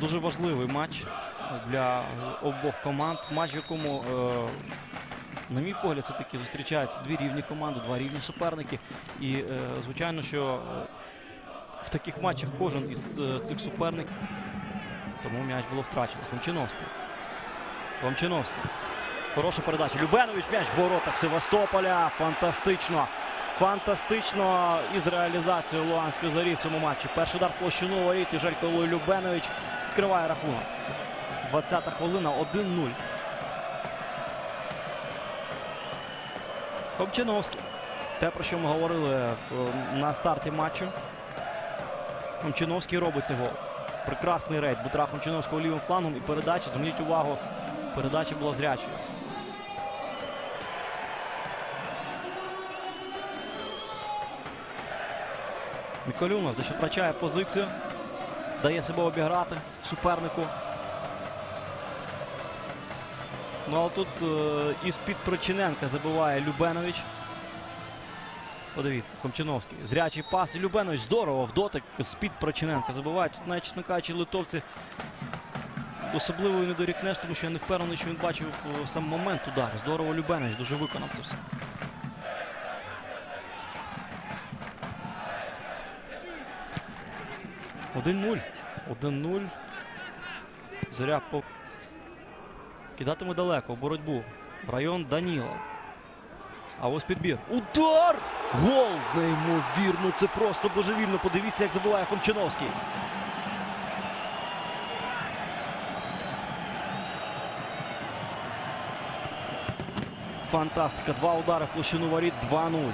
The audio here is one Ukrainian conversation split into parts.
дуже важливий матч для обох команд. Матч, в якому, е, на мій погляд, все таки зустрічаються дві рівні команди, два рівні суперники. І, е, звичайно, що е, в таких матчах кожен із цих суперників. Тому м'яч було втрачено. Хомчиновський. Хомчиновський. Хороша передача. Любенович м'яч в воротах Севастополя. Фантастично. Фантастично із реалізацією Луганської зорі в цьому матчі. Перший удар площину воріт і Желько Любенович відкриває рахунок. 20-та хвилина 1-0. Хомчиновський. Те, про що ми говорили е, на старті матчу. Хомчиновський робить цей гол. Прекрасний рейд Дмитра Хомчиновського лівим флангом і передача. Зверніть увагу, передача була зрячою. Нас дещо втрачає позицію. Дає себе обіграти супернику. Ну а тут е, із-під Прочиненка забиває Любенович. Подивіться, Хомчиновський. Зрячий пас. Любенович здорово в дотик з-під Прочиненка забиває. Тут навіть, чесно кажучи, литовці особливо не дорікнеш, тому що я не впевнений, що він бачив е, сам момент удару. Здорово Любенович дуже виконав це все. Один 0 1-0. Зоря по... кидатиме далеко в боротьбу. Район Даніло. А ось підбір. Удар! Гол! Неймовірно, це просто божевільно. Подивіться, як забиває Хомчиновський. Фантастика. Два удари в площину воріт. 2-0.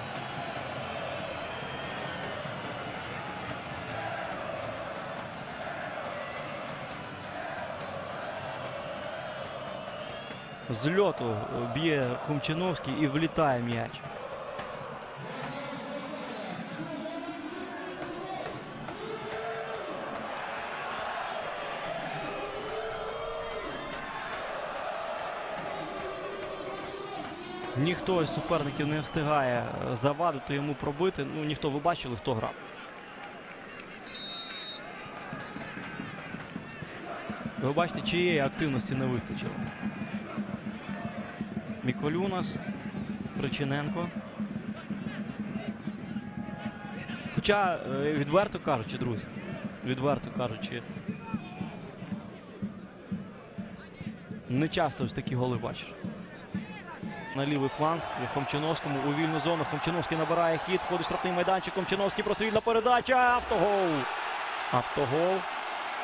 З льоту е, б'є Хомчиновський і влітає м'яч. Ніхто із суперників не встигає е, завадити йому пробити. Ну, ніхто ви бачили, хто грав. Ви бачите, чиєї активності не вистачило. Міколюнас, Причиненко. Хоча, е, відверто кажучи, друзі, відверто кажучи, не часто ось такі голи бачиш. На лівий фланг Хомчиновському у вільну зону. Хомчиновський набирає хід, входить штрафний майданчик. Хомчиновський прострільна передача. Автогол. Автогол.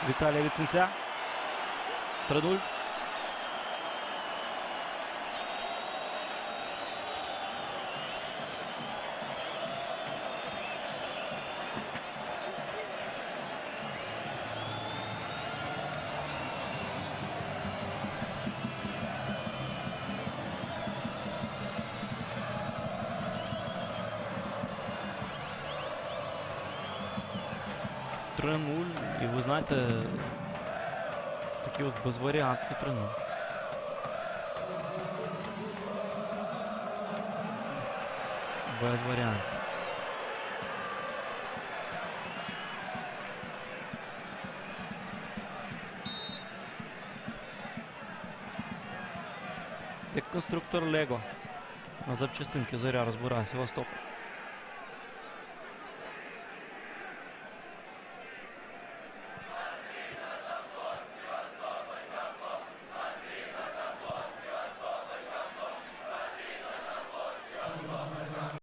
Віталія Віценця. 3-0. утре на нуль и вы знаете, такие вот без вариант не трену. Без вариант. Як конструктор Лего. На запчастинки зоря розбирається Восток.